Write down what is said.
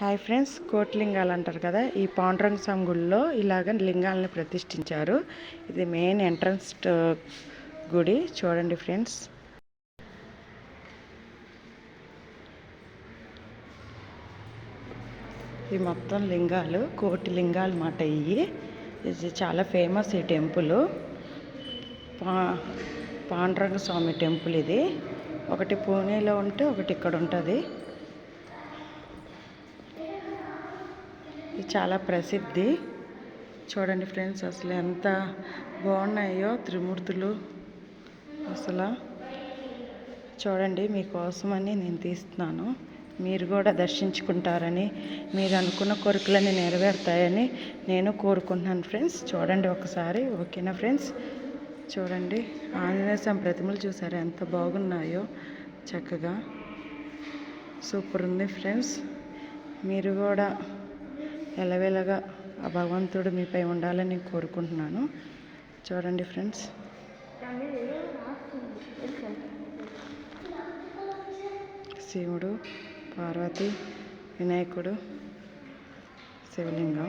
Hi friends కోట్లింగాలు అంటారు కదా ఈ పాండురంగ స్వామి గుడిలో ఇలాగ లింగాలను ప్రతిష్ఠించారు. ఇది మెయిన్ ఎంట్రన్స్ గుడి. చూడండి ఫ్రెండ్స్. ఈ మొత్తం లింగాలు కోటి లింగాలు మాట ఇవి ఇది చాలా ఫేమస్ ఈ టెంపుల్. పా పాండురంగ స్వామి టెంపుల్ ఇది. ఒకటి పూణేలో ఉంటే ఒకటి ఇక్కడ ఉంటుంది. ఇది చాలా ప్రసిద్ధి. చూడండి ఫ్రెండ్స్ అసలు ఎంత బాగున్నాయో త్రిమూర్తులు. అసలు చూడండి మీకోసమని నేను తీస్తున్నాను. మీరు కూడా దర్శించుకుంటారని మీరు అనుకున్న కోరికలన్నీ నెరవేరుతాయని నేను కోరుకుంటున్నాను ఫ్రెండ్స్. చూడండి ఒకసారి ఓకేనా ఫ్రెండ్స్? చూడండి ఆంజనేయ స్వామి ప్రతిమలు చూసారు? ఎంత బాగున్నాయో చక్కగా. సూపర్ ఉంది ఫ్రెండ్స్. మీరు కూడా ఎలవేళగా ఆ భగవంతుడు మీపై ఉండాలని నేను కోరుకుంటున్నాను. చూడండి ఫ్రెండ్స్. శివుడు పార్వతి వినాయకుడు శివలింగం.